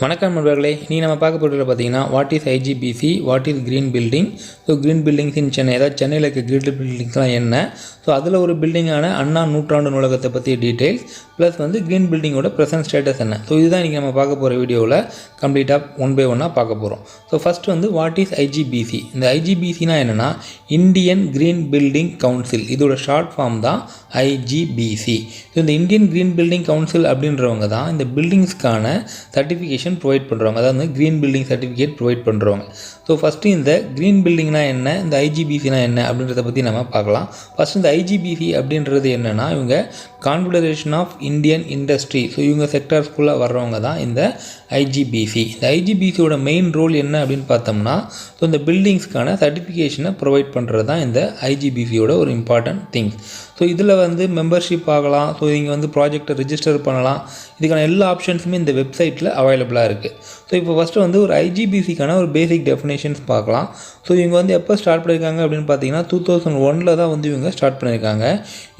வணக்கம் நண்பர்களே நீ நம்ம பார்க்க போகிறது பார்த்தீங்கன்னா what is IGBC what is green building so green buildings in Chennai ஏதாவது சென்னையில் இருக்க க்ரீன் பில்டிங்ஸ்லாம் என்ன? ஸோ அதில் ஒரு பில்டிங்கான அண்ணா நூற்றாண்டு நூலகத்தை பற்றி டீட்டெயில்ஸ் ப்ளஸ் வந்து க்ரீன் பில்டிங்கோட ப்ரெசன்ட் ஸ்டேட்டஸ் என்ன? ஸோ இதுதான் இன்றைக்கி நம்ம பார்க்க போகிற வீடியோவில் கம்ப்ளீட்டாக ஒன் பை ஒன்னாக பார்க்க போகிறோம் ஸோ ஃபஸ்ட் வந்து வாட் இஸ் ஐஜிபிசி இந்த ஐஜிபிசினா என்னென்னா இந்தியன் க்ரீன் பில்டிங் கவுன்சில் இதோட ஷார்ட் ஃபார்ம் தான் ஐஜிபிசி ஸோ இந்த இந்தியன் க்ரீன் பில்டிங் கவுன்சில் அப்படின்றவங்க தான் இந்த பில்டிங்ஸ்க்கான சர்டிஃபிகேஷன் ப்ரொவைட் பண்ணுறவங்க அதாவது வந்து க்ரீன் பில்டிங் சர்டிஃபிகேட் ப்ரொவைட் பண்ணுறவங்க ஸோ ஃபஸ்ட்டு இந்த க்ரீன் பில்டிங்னா என்ன? இந்த ஐஜிபிசினா என்ன? அப்படின்றத பற்றி நம்ம பார்க்கலாம். ஃபஸ்ட் இந்த ஐஜிபிசி அப்படின்றது என்னென்னா இவங்க confederation of Indian industry so இவங்க செக்டர்ஸ்குள்ளே வர்றவங்க தான் இந்த ஐஜிபிசி இந்த ஐஜிபிசியோட மெயின் ரோல் என்ன அப்படின்னு பார்த்தோம்னா ஸோ இந்த பில்டிங்ஸ்க்கான சர்டிஃபிகேஷனை ப்ரொவைட் பண்ணுறது தான் இந்த ஐஜிபிசியோட ஒரு இம்பார்ட்டன்ட் திங்ஸ் ஸோ இதில் வந்து மெம்பர்ஷிப் ஆகலாம். ஸோ இங்கே வந்து ப்ராஜெக்டை ரிஜிஸ்டர் பண்ணலாம். இதுக்கான எல்லா ஆப்ஷன்ஸுமே இந்த வெப்சைட்டில் அவைலபிளாக இருக்குது ஸோ இப்போ ஃபஸ்ட்டு வந்து ஒரு ஐஜிபிசிக்கான ஒரு பேசிக் டெஃபினேஷன்ஸ் பார்க்கலாம். ஸோ இவங்க வந்து எப்போ ஸ்டார்ட் பண்ணியிருக்காங்க அப்படின்னு பார்த்தீங்கன்னா டூ தௌசண்ட் ஒனில் தான் வந்து இவங்க ஸ்டார்ட் பண்ணியிருக்காங்க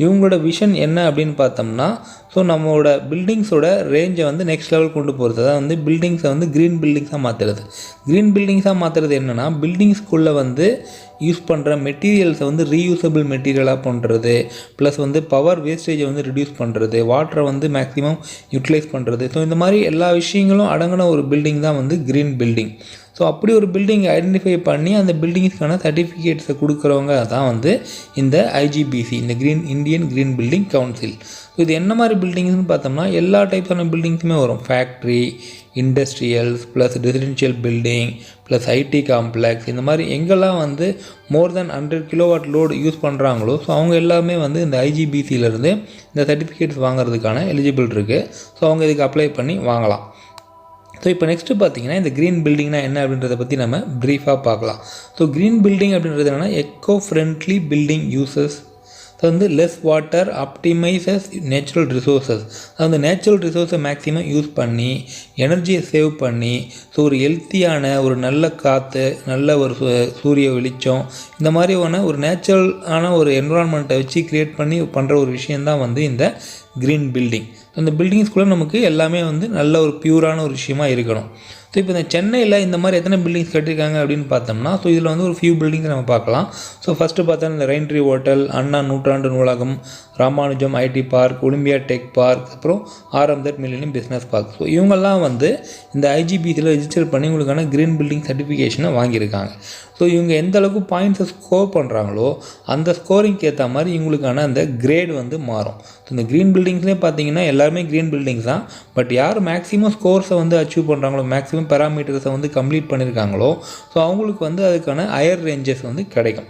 இவங்களோட விஷன் என்ன அப்படின்னு பார்த்தோம்னா ஸோ நம்மளோட பில்டிங்ஸோட ரேஞ்சை வந்து நெக்ஸ்ட் லெவல் கொண்டு போகிறது அதாவது வந்து பில்டிங்ஸை வந்து க்ரீன் பில்டிங்ஸாக மாற்றுறது க்ரீன் பில்டிங்ஸாக மாற்றுறது என்னென்னா பில்டிங்ஸ்குள்ளே வந்து யூஸ் பண்ணுற மெட்டீரியல்ஸை வந்து ரீயூசபிள் மெட்டீரியலாக பண்ணுறது ப்ளஸ் வந்து பவர் வேஸ்டேஜை வந்து ரிடியூஸ் பண்ணுறது வாட்டரை வந்து மேக்ஸிமம் யூட்டிலைஸ் பண்ணுறது ஸோ இந்த மாதிரி எல்லா விஷயங்களும் அடங்கின ஒரு பில்டிங் தான் வந்து க்ரீன் பில்டிங் ஸோ அப்படி ஒரு பில்டிங் ஐடென்டிஃபை பண்ணி அந்த பில்டிங்ஸ்க்கான சர்டிஃபிகேட்ஸை கொடுக்குறவங்க தான் வந்து இந்த ஐஜிபிசி இந்த green Indian green building council so இது என்ன மாதிரி பில்டிங்ஸ்னு பார்த்தோம்னா எல்லா டைப்ஸான பில்டிங்ஸுமே வரும். Factory industrials plus residential building plus IT complex இந்த மாதிரி எங்கெல்லாம் வந்து more than hundred kilowatt load use பண்ணுறாங்களோ ஸோ அவங்க எல்லாமே வந்து இந்த ஐஜிபிசியிலேருந்து இந்த சர்டிஃபிகேட்ஸ் வாங்குறதுக்கான எலிஜிபிள் இருக்குது ஸோ அவங்க இதுக்கு அப்ளை பண்ணி வாங்கலாம். ஸோ இப்போ நெக்ஸ்ட்டு பார்த்தீங்கன்னா இந்த க்ரீன் பில்டிங்னா என்ன அப்படின்றத பற்றி நம்ம ப்ரீஃபாக பார்க்கலாம். ஸோ க்ரீன் பில்டிங் அப்படின்றது என்னென்னா eco friendly building uses so வந்து less water optimises natural resources அந்த நேச்சுரல் ரிசோர்ஸை மேக்ஸிமம் யூஸ் பண்ணி எனர்ஜியை சேவ் பண்ணி ஸோ ஒரு ஹெல்த்தியான ஒரு நல்ல காற்று நல்ல ஒரு சூரிய வெளிச்சம் இந்த மாதிரியான ஒரு நேச்சுரலான ஒரு என்வரான்மெண்ட்டை வச்சு க்ரியேட் பண்ணி பண்ணுற ஒரு விஷயந்தான் வந்து இந்த க்ரீன் பில்டிங் அந்த பில்டிங்ஸ்குள்ளே நமக்கு எல்லாமே வந்து நல்ல ஒரு பியூரான ஒரு விஷயமா இருக்கணும். ஸோ இப்போ இந்த சென்னையில் இந்த மாதிரி எத்தனை பில்டிங்ஸ் கட்டியிருக்காங்க அப்படின்னு பார்த்தோம்னா ஸோ இதில் வந்து ஒரு ஃபியூ பில்டிங்ஸ் நம்ம பார்க்கலாம். ஸோ ஃபஸ்ட்டு பார்த்தா இந்த ரெயின்ட்ரி ஹோட்டல் அண்ணா நூற்றாண்டு நூலகம் Ramanujam IT park Olympia tech park அப்புறம் RM that million business park so இவங்கெல்லாம் வந்து இந்த ஐஜிபிசியில் ரிஜிஸ்டர் பண்ணி உங்களுக்கான க்ரீன் பில்டிங் சர்டிஃபிகேஷனை வாங்கியிருக்காங்க. ஸோ இவங்க எந்த அளவுக்கு பாயிண்ட்ஸை ஸ்கோர் பண்ணுறாங்களோ அந்த ஸ்கோரிங்க்கு ஏற்ற மாதிரி இவங்களுக்கான அந்த கிரேட் வந்து மாறும். ஸோ இந்த க்ரீன் பில்டிங்ஸ்லேயே பார்த்தீங்கன்னா எல்லாருமே க்ரீன் பில்டிங்ஸ் தான். பட் யார் மேக்ஸிமம் ஸ்கோர்ஸை வந்து அச்சீவ் பண்ணுறாங்களோ மேக்ஸிமம் பேராமீட்டர்ஸை வந்து கம்ப்ளீட் பண்ணியிருக்காங்களோ ஸோ அவங்களுக்கு வந்து அதுக்கான ஹையர் ரேஞ்சஸ் வந்து கிடைக்கும்.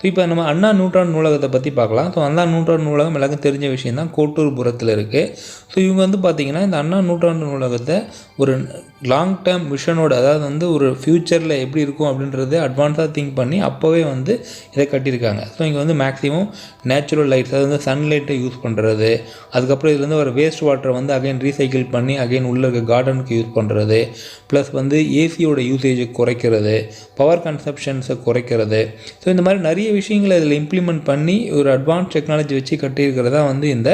ஸோ இப்போ நம்ம அண்ணா நூற்றாண்டு நூலகத்தை பற்றி பார்க்கலாம். ஸோ அண்ணா நூற்றாண்டு நூலகம் எல்லாருக்கும் தெரிஞ்ச விஷயம் தான். கோட்டூர்புரத்தில் இருக்குது ஸோ இவங்க வந்து பார்த்திங்கன்னா இந்த அண்ணா நூற்றாண்டு நூலகத்தை ஒரு லாங் டேர்ம் விஷனோட அதாவது வந்து ஒரு ஃப்யூச்சரில் எப்படி இருக்கும் அப்படின்றத அட்வான்ஸாக திங்க் பண்ணி அப்போவே வந்து இதை கட்டியிருக்காங்க. ஸோ இங்கே வந்து மேக்ஸிமம் நேச்சுரல் லைட்ஸ் அதாவது வந்து சன்லைட்டை யூஸ் பண்ணுறது அதுக்கப்புறம் இதுலேருந்து ஒரு வேஸ்ட் வாட்டரை வந்து அகைன் ரீசைக்கிள் பண்ணி அகைன் உள்ளே இருக்க கார்டனுக்கு யூஸ் பண்ணுறது ப்ளஸ் வந்து ஏசியோட யூசேஜை குறைக்கிறது. பவர் கன்சப்ஷன்ஸை குறைக்கிறது. ஸோ இந்த மாதிரி நிறைய விஷயங்களை இதில் இம்ப்ளிமெண்ட் பண்ணி ஒரு அட்வான்ஸ் டெக்னாலஜி வச்சு கட்டியிருக்கிறதா வந்து இந்த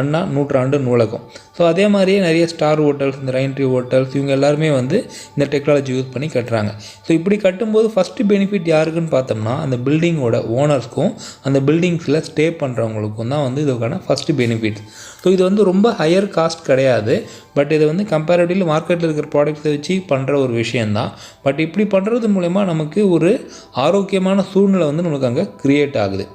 அண்ணா நூற்றாண்டு நூலகம். ஸோ அதே மாதிரியே நிறைய ஸ்டார் ஹோட்டல்ஸ் இந்த ரைன்ட்ரி ஹோட்டல்ஸ் இவங்க எல்லாருமே வந்து இந்த டெக்னாலஜி யூஸ் பண்ணி கட்டுறாங்க. ஸோ இப்படி கட்டும்போது ஃபஸ்ட்டு பெனிஃபிட் யாருக்குன்னு பார்த்தோம்னா அந்த பில்டிங்கோட ஓனர்ஸ்க்கும் அந்த பில்டிங்ஸில் ஸ்டே பண்ணுறவங்களுக்கும் தான் வந்து இதுக்கான ஃபஸ்ட்டு பெனிஃபிட் ஸோ இது வந்து ரொம்ப ஹையர் காஸ்ட் கிடையாது. பட் இது வந்து கம்பேரிட்டிவ்லி மார்க்கெட்டில் இருக்கிற ப்ராடக்ட்ஸை வச்சு பண்ணுற ஒரு விஷயந்தான் பட் இப்படி பண்ணுறது மூலயமா நமக்கு ஒரு ஆரோக்கியமான சூழ்நிலை வந்து நமக்கு அங்கே க்ரியேட் ஆகுது.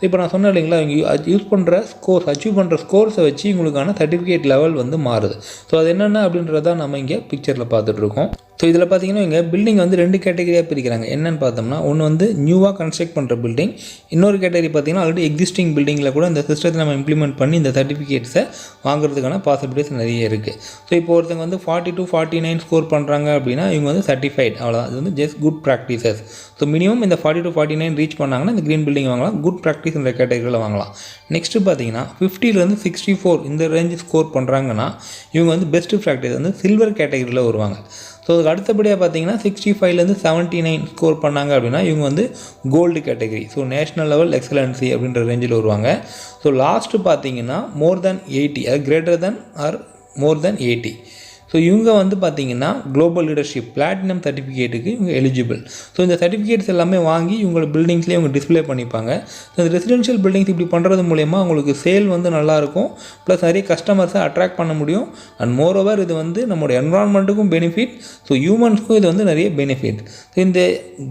ஸோ இப்போ நான் சொன்னேன் இல்லைங்களா இவங்க யூஸ் பண்ணுற ஸ்கோர்ஸ் அச்சீவ் பண்ணுற ஸ்கோர்ஸை வச்சு உங்களுக்கான சர்டிஃபிகேட் லெவல் வந்து மாறுது. ஸோ அது என்னென்ன அப்படின்றத நம்ம இங்கே பிக்சரில் பார்த்துட்ருக்கோம் ஸோ இதில் பார்த்தீங்கன்னா இங்கே பில்டிங் வந்து ரெண்டு கேட்டகரியாக பிரிக்கிறாங்க. என்னென்னு பார்த்தோம்னா ஒன்று வந்து நியூவாக கன்ஸ்ட்ரக்ட் பண்ணுற பில்டிங் இன்னொரு கேட்டகரி பார்த்தீங்கன்னா ஆல்ரெடி எக்ஸிஸ்டிங் பில்டிங்கில் கூட இந்த சிஸ்டத்தை நம்ம இம்ப்ளிமெண்ட் பண்ணி இந்த சர்டிஃபிகேட்ஸை வாங்குறதுக்கான பாசிபிலிட்டிஸ் நிறைய இருக்குது ஸோ இப்போ ஒருத்தங்க வந்து forty to forty nine score பண்ணுறாங்க அப்படின்னா இவங்க வந்து சர்டிஃபைட் அவ்வளோதான் அது வந்து just good practices so minimum இந்த forty to forty nine reach பண்ணாங்கன்னா இந்த க்ரீன் பில்டிங் வாங்கலாம். குட் ப்ராக்டிஸ் இந்த கேட்டகரியில் வாங்கலாம். நெக்ஸ்ட்டு பார்த்தீங்கன்னா ஃபிஃப்டிலேருந்து சிக்ஸ்டி ஃபோர் இந்த ரேஞ்சு ஸ்கோர் பண்ணுறாங்கன்னா இவங்க வந்து பெஸ்ட் ப்ராக்டிஸ் வந்து சில்வர் கேட்டகரியில் வருவாங்க. ஸோ அதுக்கு அடுத்தபடியாக பார்த்தீங்கன்னா சிக்ஸ்டி ஃபைவ்லேருந்து செவன்ட்டி நைன் ஸ்கோர் பண்ணாங்க அப்படின்னா இவங்க வந்து gold category so national level excellency அப்படின்ற ரேஞ்சில் வருவாங்க. ஸோ லாஸ்ட்டு பார்த்தீங்கன்னா மோர் தென் எயிட்டி அது greater than or more than eighty so இவங்க வந்து பார்த்தீங்கன்னா குளோபல் லீடர்ஷிப் பிளாட்டினம் சர்டிஃபிகேட்டுக்கு இவங்க எலிஜிபிள் ஸோ இந்த சர்டிஃபிகேட்ஸ் எல்லாமே வாங்கி இவங்களோட பில்டிங்ஸ்லேயே இவங்க டிஸ்ப்ளே பண்ணிப்பாங்க. ஸோ இந்த ரெசிடென்ஷியல் பில்டிங்ஸ் இப்படி பண்ணுறது மூலயமா உங்களுக்கு சேல் வந்து நல்லாயிருக்கும் ப்ளஸ் நிறைய கஸ்டமர்ஸை அட்ராக்ட் பண்ண முடியும். அண்ட் மோர் ஓவர் இது வந்து நம்மளோட என்வரான்மெண்ட்டுக்கும் பெனிஃபிட் ஸோ ஹியூமன்ஸ்க்கும் இது வந்து நிறைய பெனிஃபிட் ஸோ இந்த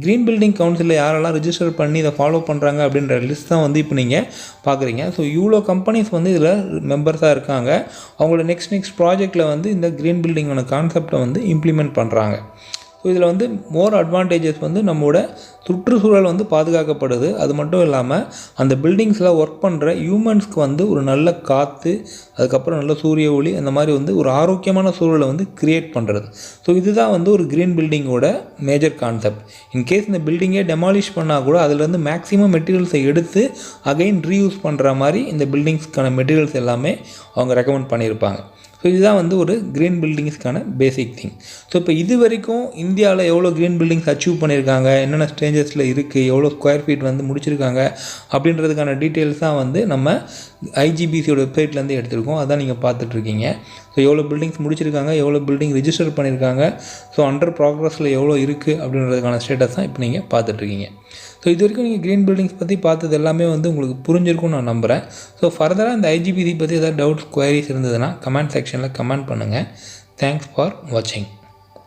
க்ரீன் பில்டிங் கவுன்சிலில் யாரெல்லாம் ரிஜிஸ்டர் பண்ணி இதை ஃபாலோ பண்ணுறாங்க அப்படின்ற லிஸ்ட் தான் வந்து இப்போ நீங்கள் பார்க்குறீங்க ஸோ இவ்வளோ கம்பெனிஸ் வந்து இதில் மெம்பர்ஸாக இருக்காங்க. அவங்களோட நெக்ஸ்ட் நெக்ஸ்ட் ப்ராஜெக்ட்டில் வந்து இந்த க்ரீன் பில்டிங்கான கான்செப்டை வந்து இம்ப்ளிமெண்ட் பண்ணுறாங்க ஸோ இதில் வந்து மோர் அட்வான்டேஜஸ் வந்து நம்மளோட சுற்றுச்சூழல் வந்து பாதுகாக்கப்படுது. அது மட்டும் இல்லாமல் அந்த பில்டிங்ஸில் ஒர்க் பண்ணுற ஹியூமன்ஸ்க்கு வந்து ஒரு நல்ல காற்று அதுக்கப்புறம் நல்ல சூரிய ஒளி அந்த மாதிரி வந்து ஒரு ஆரோக்கியமான சூழலை வந்து கிரியேட் பண்ணுறது ஸோ இதுதான் வந்து ஒரு க்ரீன் பில்டிங்கோட மேஜர் கான்செப்ட் இன்கேஸ் இந்த பில்டிங்கே டெமாலிஷ் பண்ணால் கூட அதுலேருந்து மேக்ஸிமம் மெட்டீரியல்ஸை எடுத்து அகைன் ரீயூஸ் பண்ணுற மாதிரி இந்த பில்டிங்ஸ்க்கான மெட்டீரியல்ஸ் எல்லாமே அவங்க ரெக்கமெண்ட் பண்ணியிருப்பாங்க ஸோ இதுதான் வந்து ஒரு க்ரீன் பில்டிங்ஸ்க்கான பேசிக் திங் ஸோ இப்போ இது வரைக்கும் இந்தியாவில் எவ்வளோ க்ரீன் பில்டிங்ஸ் அச்சீவ் பண்ணியிருக்காங்க? என்னென்ன ஸ்டேஞ்சஸில் இருக்குது எவ்வளோ ஸ்கொயர் ஃபீட் வந்து முடிச்சிருக்காங்க? அப்படின்றதுக்கான டீட்டெயில்ஸ் தான் வந்து நம்ம ஐஜிபிசியோட வெப்சைட்லேருந்து எடுத்திருக்கோம். அதான் நீங்கள் பார்த்துட்ருக்கீங்க. ஸோ எவ்வளோ பில்டிங்ஸ் முடிச்சிருக்காங்க? எவ்வளோ பில்டிங் ரிஜிஸ்டர் பண்ணியிருக்காங்க? ஸோ அண்டர் ப்ராக்ரஸில் எவ்வளோ இருக்குது அப்படின்றதுக்கான ஸ்டேட்டஸ் தான் இப்போ நீங்கள் பார்த்துட்ருக்கீங்க. ஸோ இது வரைக்கும் நீங்கள் க்ரீன் பில்டிங்ஸ் பற்றி பார்த்தது எல்லாமே வந்து உங்களுக்கு புரிஞ்சிருக்கும்னு நான் நம்புகிறேன் ஸோ ஃபர்தராக இந்த ஐஜிபிசி பற்றி ஏதாவது டவுட்ஸ் குவரிஸ் இருந்ததுன்னா கமெண்ட் செக்ஷனில் கமெண்ட் பண்ணுங்கள் தேங்க்ஸ் ஃபார் வாட்சிங்